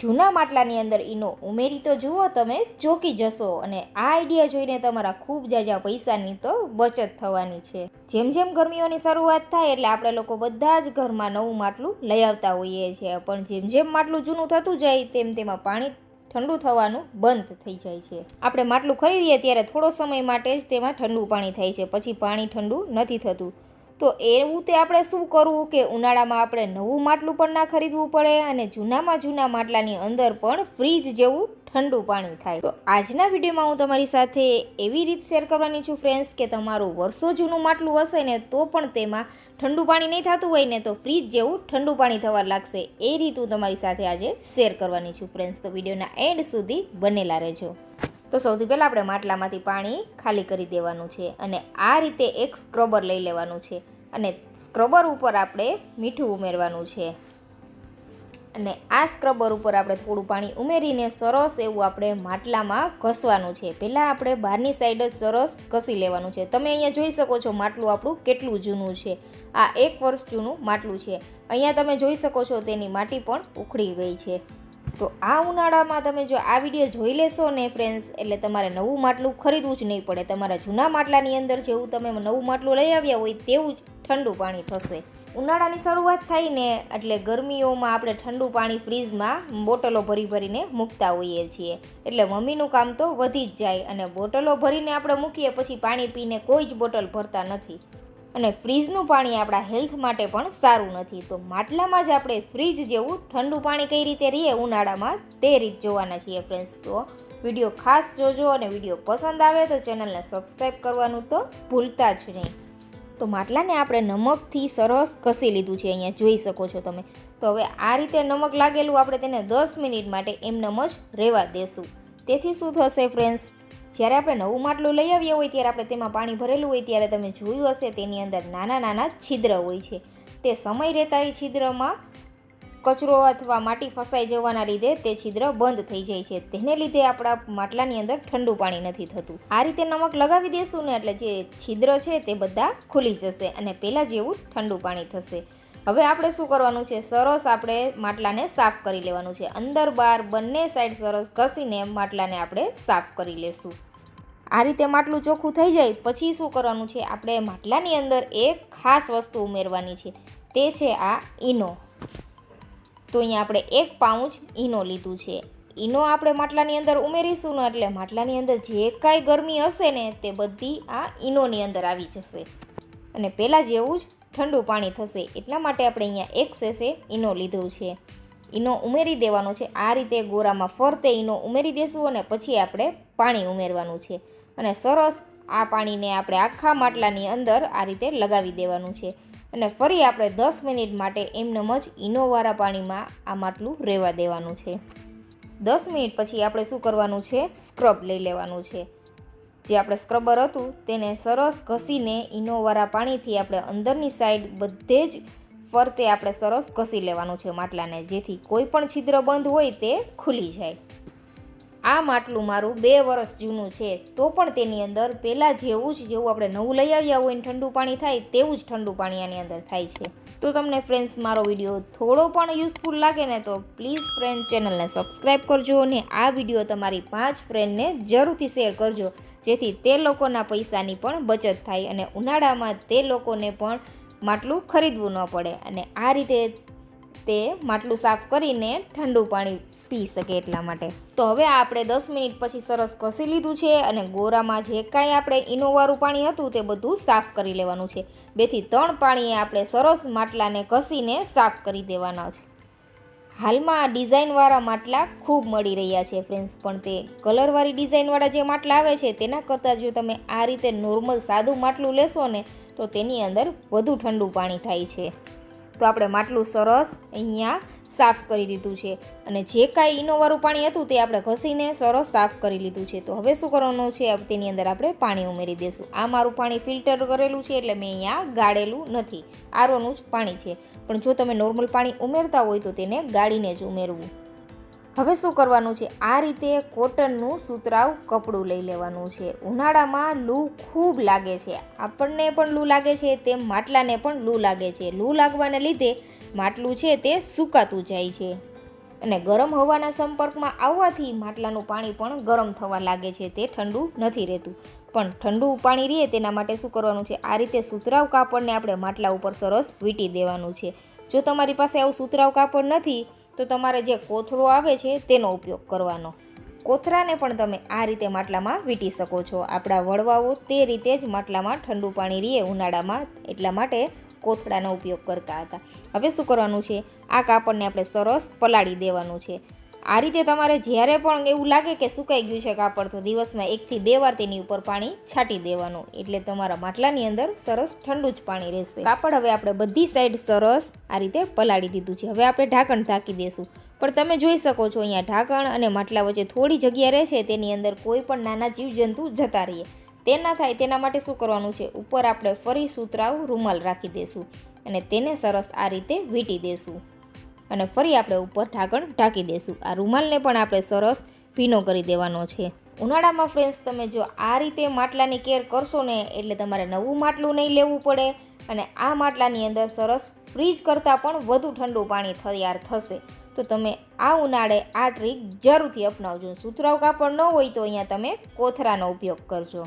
જૂના માટલાની અંદર ઈનો ઉમેરી તો જુઓ તમે, ચોકી જશો અને આ આઈડિયા જોઈને તમારા ખૂબ જાજા પૈસાની તો બચત થવાની છે. જેમ જેમ ગરમીઓની શરૂઆત થાય એટલે આપણે લોકો બધા જ ઘરમાં નવું માટલું લઈ આવતા હોઈએ છીએ. પણ જેમ જેમ માટલું જૂનું થતું જાય તેમ તેમાં પાણી ઠંડુ થવાનું બંધ થઈ જાય છે. આપણે માટલું ખરીદીએ ત્યારે થોડો સમય માટે જ તેમાં ઠંડુ પાણી થાય છે. પછી પાણી ઠંડુ નથી થતું. તો એવું તે આપણે શું કરવું કે ઉનાળામાં આપણે નવું માટલું પણ ના ખરીદવું પડે અને જૂનામાં જૂના માટલાની અંદર પણ ફ્રીજ જેવું ઠંડુ પાણી થાય. તો આજના વિડીયોમાં હું તમારી સાથે એવી રીત શેર કરવાની છું ફ્રેન્ડ્સ કે તમારું વર્ષો જૂનું માટલું હશે ને તો પણ તેમાં ઠંડુ પાણી નહીં થતું હોય ને તો ફ્રીજ જેવું ઠંડુ પાણી થવા લાગશે. એ રીત હું તમારી સાથે આજે શેર કરવાની છું ફ્રેન્ડ્સ. તો વિડીયોના એન્ડ સુધી બનેલા રહેજો. તો સૌથી પહેલાં આપણે માટલામાંથી પાણી ખાલી કરી દેવાનું છે અને આ રીતે એક સ્ક્રબર લઈ લેવાનું છે અને સ્ક્રબર ઉપર આપણે મીઠું ઉમેરવાનું છે. અને આ સ્ક્રબર ઉપર આપણે થોડું પાણી ઉમેરીને સરસ એવું આપણે માટલામાં ઘસવાનું છે. પહેલાં આપણે બહારની સાઈડ જ સરસ ઘસી લેવાનું છે. તમે અહીંયા જોઈ શકો છો માટલું આપણું કેટલું જૂનું છે. આ એક વર્ષ જૂનું માટલું છે. અહીંયા તમે જોઈ શકો છો તેની માટી પણ ઉખડી ગઈ છે. તો આ ઉનાળામાં તમે જો આ વીડિયો જોઈ લેશો ને ફ્રેન્ડ્સ એટલે તમારે નવું માટલું ખરીદવું જ નહીં પડે. તમારા જૂના માટલાની અંદર જેવું તમે નવું માટલું લઈ આવ્યા હોય તેવું જ ઠંડુ પાણી થશે. ઉનાળાની શરૂઆત થાય ને એટલે ગરમીઓમાં આપણે ઠંડુ પાણી ફ્રીજમાં બોટલો ભરી ભરીને મૂકતા હોઈએ છીએ. એટલે મમ્મીનું કામ તો વધી જ જાય અને બોટલો ભરીને આપણે મૂકીએ પછી પાણી પીને કોઈ જ બોટલ ભરતા નથી. અને ફ્રીજનું પાણી આપણા હેલ્થ માટે પણ સારું નથી. તો માટલામાં જ આપણે ફ્રીજ જેવું ઠંડુ પાણી કઈ રીતે રહીએ ઉનાળામાં તે રીત જોવાના છીએ ફ્રેન્ડ્સ તો વીડિયો ખાસ જોજો અને વીડિયો પસંદ આવે તો ચેનલને સબસ્ક્રાઈબ કરવાનું તો ભૂલતા જ નહીં. તો માટલાને આપણે નમકથી સરસ ઘસી લીધું છે, અહીંયા જોઈ શકો છો તમે. તો હવે આ રીતે નમક લાગેલું આપણે તેને દસ મિનિટ માટે એમનેમ જ રહેવા દેશું. તેથી શું થશે ફ્રેન્ડ્સ જ્યારે આપણે નવું માટલું લઈ આવીએ હોય ત્યારે આપણે તેમાં પાણી ભરેલું હોય ત્યારે તમે જોયું હશે તેની અંદર નાના નાના છિદ્ર હોય છે. તે સમય રહેતા એ છિદ્રમાં કચરો અથવા માટી ફસાઈ જવાના લીધે તે છિદ્ર બંધ થઈ જાય છે. તેને લીધે આપણા માટલાની અંદર ઠંડુ પાણી નથી થતું. આ રીતે નમક લગાવી દેશું ને એટલે જે છિદ્ર છે તે બધા ખુલી જશે અને પહેલાં જેવું ઠંડુ પાણી થશે. હવે આપણે શું કરવાનું છે? સરસ આપણે માટલાને સાફ કરી લેવાનું છે. અંદર બહાર બંને સાઈડ સરસ ઘસીને માટલાને આપણે સાફ કરી લેશું. આ રીતે માટલું ચોખ્ખું થઈ જાય, પછી શું કરવાનું છે? આપણે માટલાની અંદર એક ખાસ વસ્તુ ઉમેરવાની છે. તે છે આ ઈનો. તો અહીંયા આપણે એક પાઉચ ઈનો લીધું છે. ઈનો આપણે માટલાની અંદર ઉમેરીશું ને એટલે માટલાની અંદર જે કાંઈ ગરમી હશે ને તે બધી આ ઈનોની અંદર આવી જશે. અને પહેલાં જેવું જ ઠંડુ પાણી થશે. એટલા માટે આપણે અહીંયા એક સેસે ઈનો લીધું છે. ઈનો ઉમેરી દેવાનો છે. આ રીતે ગોરામાં ફરતે ઈનો ઉમેરી દેશું અને પછી આપણે પાણી ઉમેરવાનું છે. અને સરસ આ પાણીને આપણે આખા માટલાની અંદર આ રીતે લગાવી દેવાનું છે. અને ફરી આપણે દસ મિનિટ માટે એમનેમ જ ઇનોવાળા પાણીમાં આ માટલું રહેવા દેવાનું છે. દસ મિનિટ પછી આપણે શું કરવાનું છે? સ્ક્રબ લઈ લેવાનું છે. જે આપણે સ્ક્રબર હતું તેને સરસ ઘસીને ઇનોવાળા પાણીથી આપણે અંદરની સાઈડ બધે જ ફરતે આપણે સરસ ઘસી લેવાનું છે માટલાને, જેથી કોઈ પણ છિદ્ર બંધ હોય તે ખુલી જાય. આ માટલું મારું બે વર્ષ જૂનું છે, તો પણ તેની અંદર પહેલાં જેવું જ જેવું આપણે નવું લઈ આવ્યા હોય ને ઠંડુ પાણી થાય, તેવું જ ઠંડુ પાણી આની અંદર થાય છે. તો તમને ફ્રેન્ડ્સ મારો વીડિયો થોડો પણ યુઝફુલ લાગે ને તો પ્લીઝ ફ્રેન્ડ ચેનલને સબસ્ક્રાઈબ કરજો અને આ વીડિયો તમારી પાંચ ફ્રેન્ડને જરૂરથી શેર કરજો, જેથી તે લોકોના પૈસાની પણ બચત થાય અને ઉનાળામાં તે લોકોને પણ માટલું ખરીદવું ન પડે. અને આ રીતે તે માટલું સાફ કરીને ઠંડુ પાણી પી શકે એટલા માટે. તો હવે આપણે દસ મિનિટ પછી સરસ ઘસી લીધું છે અને ગોરામાં જે કાંઈ આપણે ઈનોવાળું પાણી હતું તે બધું સાફ કરી લેવાનું છે. બેથી ત્રણ પાણીએ આપણે સરસ માટલાને ઘસીને સાફ કરી દેવાના છે. હાલમાં આ ડિઝાઇનવાળા માટલા ખૂબ મળી રહ્યા છે ફ્રેન્ડ્સ, પણ તે કલરવાળી ડિઝાઇનવાળા જે માટલા આવે છે તેના કરતાં જો તમે આ રીતે નોર્મલ સાદું માટલું લેશો ને, તો તેની અંદર વધુ ઠંડુ પાણી થાય છે. તો આપણે માટલું સરસ અહીંયા સાફ કરી દીધું છે. અને જે કાંઈ ઈનોવાળું પાણી હતું તે આપણે ઘસીને સરસ સાફ કરી લીધું છે. તો હવે શું કરવાનું છે? તેની અંદર આપણે પાણી ઉમેરી દઈશું આ મારું પાણી ફિલ્ટર કરેલું છે એટલે મેં અહીંયા ગાળેલું નથી. આરોનું જ પાણી છે. પણ જો તમે નોર્મલ પાણી ઉમેરતા હોય તો તેને ગાળીને જ ઉમેરવું. હવે શું કરવાનું છે? આ રીતે કોટનનું સુતરાવ કપડું લઈ લેવાનું છે. ઉનાળામાં લૂ ખૂબ લાગે છે. આપણને પણ લૂ લાગે છે તેમ માટલાને પણ લૂ લાગે છે. લૂ લાગવાને લીધે માટલું છે તે સુકાતું જાય છે. અને ગરમ હવાના સંપર્કમાં આવવાથી માટલાનું પાણી પણ ગરમ થવા લાગે છે, તે ઠંડુ નથી રહેતું. પણ ઠંડુ પાણી રહે તેના માટે શું કરવાનું છે? આ રીતે સુતરાવ કાપડને આપણે માટલા ઉપર સરસ વીંટી દેવાનું છે. જો તમારી પાસે આવું સુતરાવ કાપડ નથી, તો તમારે જે કોથળો આવે છે તેનો ઉપયોગ કરવાનો. કોથરાને પણ તમે આ રીતે માટલામાં વીંટી શકો છો. આપણા વડવાઓ તે રીતે જ માટલામાં ઠંડુ પાણી રહે ઉનાળામાં એટલા માટે કોથળાનો ઉપયોગ કરતા હતા. હવે શું કરવાનું છે? આ કાપડને આપણે સરસ પલાળી દેવાનું છે. આ રીતે તમારે જ્યારે પણ એવું લાગે કે સુકાઈ ગયું છે કાપડ, તો દિવસમાં એકથી બે વાર તેની ઉપર પાણી છાંટી દેવાનું. એટલે તમારા માટલાની અંદર સરસ ઠંડુ જ પાણી રહેશે. કાપડ હવે આપણે બધી સાઈડ સરસ આ રીતે પલાળી દીધું છે. હવે આપણે ઢાંકણ ઢાંકી દેશું. પણ તમે જોઈ શકો છો અહીંયા ઢાંકણ અને માટલા વચ્ચે થોડી જગ્યા રહે છે. તેની અંદર કોઈ પણ નાના જીવજંતુ જતા રહીએ. તે ના થાય તેના માટે શું કરવાનું છે? ઉપર આપણે ફરી સુતરાઉ રૂમાલ રાખી દેશું અને તેને સરસ આ રીતે વીંટી દેશું. અને ફરી આપણે ઉપર ઢાંકણ ઢાંકી દેશું. આ રૂમાલને પણ આપણે સરસ ભીનો કરી દેવાનો છે. ઉનાળામાં ફ્રેન્ડ્સ તમે જો આ રીતે માટલાની કેર કરશો ને, એટલે તમારે નવું માટલું નહીં લેવું પડે અને આ માટલાની અંદર સરસ ફ્રીજ કરતાં પણ વધુ ઠંડુ પાણી તૈયાર થશે. તો તમે આ ઉનાળે આ ટ્રીક જરૂરથી અપનાવજો. સુતરાવ કાપડ ન હોય તો અહીંયા તમે કોથરાનો ઉપયોગ કરજો.